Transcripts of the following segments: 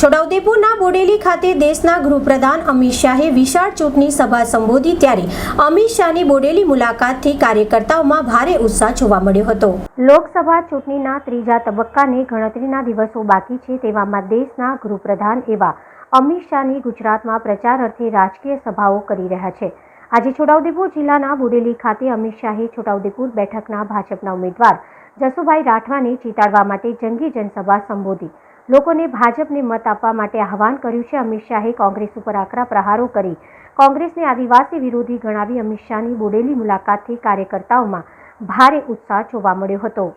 છોટાઉદેપુરના બોડેલી ખાતે દેશના ગૃહપ્રધાન અમિત શાહે વિશાળ ચૂંટણી સભા સંબોધી ત્યારે અમિત શાહની બોડેલી મુલાકાતથી કાર્યકર્તાઓમાં ભારે ઉત્સાહ જોવા મળ્યો હતો. લોકસભા ચૂંટણીના ત્રીજા તબક્કાને ગણતરીના દિવસો બાકી છે તેવામાં દેશના ગૃહપ્રધાન એવા અમિત શાહની ગુજરાતમાં પ્રચાર અર્થે રાજકીય સભાઓ કરી રહ્યા છે. આજે છોટાઉદેપુર જિલ્લાના બોડેલી ખાતે અમિત શાહે છોટાઉદેપુર બેઠકના ભાજપના ઉમેદવાર જસુભાઈ રાઠવાને જીતાડવા માટે જંગી જનસભા સંબોધી. લોકોને ભાજપને મત આપવા માટે આહવાન કર્યું છે. અમિત શાહે કોંગ્રેસ ઉપર આકરા પ્રહારો કરી. કોંગ્રેસને આદિવાસી વિરોધી ગણાવી અમિત શાહની બોડેલી મુલાકાતથી કાર્યકર્તાઓમાં ભારે ઉત્સાહ જોવા મળ્યો હતો.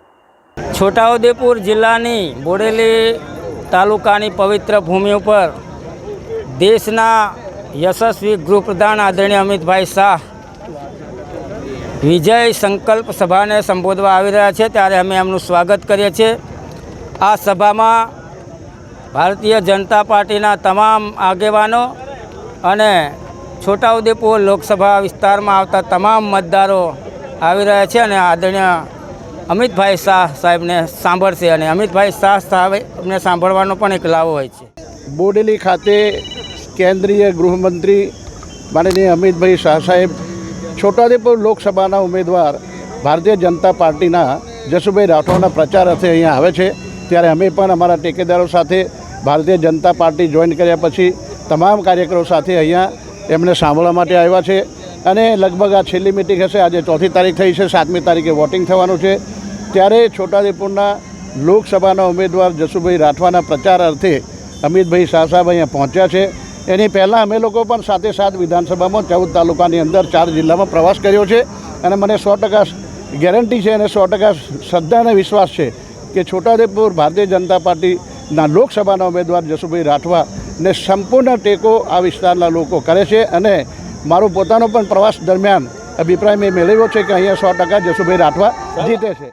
છોટાઉદેપુર જિલ્લાની બોડેલી તાલુકાની પવિત્ર ભૂમિ ઉપર દેશના યશસ્વી ગૃહપ્રધાન આદરણીય અમિતભાઈ શાહ વિજય સંકલ્પ સભાને સંબોધવા આવી રહ્યા છે. ત્યારે અમે એમનું સ્વાગત કરીએ છીએ. આ સભામાં ભારતીય જનતા પાર્ટીના તમામ આગેવાનો અને છોટાઉદેપુર લોકસભા વિસ્તારમાં આવતા તમામ મતદારો આવી રહ્યા છે અને આદરણીય અમિતભાઈ શાહ સાહેબને સાંભળશે અને અમિતભાઈ શાહ સાહેબને સાંભળવાનો પણ એક લાવો હોય છે. બોડેલી ખાતે કેન્દ્રીય ગૃહમંત્રી માનનીય અમિતભાઈ શાહ સાહેબ, છોટાઉદેપુર લોકસભાના ઉમેદવાર ભારતીય જનતા પાર્ટીના જસુભાઈ રાઠોડના પ્રચાર અર્થે અહીંયા આવે છે. ત્યારે અમે પણ અમારા ટેકેદારો સાથે ભારતીય જનતા પાર્ટી જોઈન કર્યા પછી તમામ કાર્યકરો સાથે અહીંયા એમને સાંભળવા માટે આવ્યા છે. અને લગભગ આ છેલ્લી મિટિંગ હશે. આજે ચોથી તારીખ થઈ છે. સાતમી તારીખે વોટિંગ થવાનું છે. ત્યારે છોટાઉદેપુરના લોકસભાના ઉમેદવાર જસુભાઈ રાઠવાના પ્રચાર અર્થે અમિતભાઈ શાહ સાહેબ અહીંયા પહોંચ્યા છે. એની પહેલાં અમે લોકો પણ સાથે સાથ વિધાનસભામાં, ચૌદ તાલુકાની અંદર, ચાર જિલ્લામાં પ્રવાસ કર્યો છે. અને મને સો ટકા ગેરંટી છે અને સો ટકા શ્રદ્ધા અને વિશ્વાસ છે કે છોટાઉદેપુર ભારતીય જનતા પાર્ટીના લોકસભાના ઉમેદવાર જસુભાઈ રાઠવાને સંપૂર્ણ ટેકો આ વિસ્તારના લોકો કરે છે અને મારો પોતાનો પણ પ્રવાસ દરમિયાન અભિપ્રાય મેં મેળવ્યો છે કે અહીંયા સો ટકા જસુભાઈ રાઠવા જીતે છે.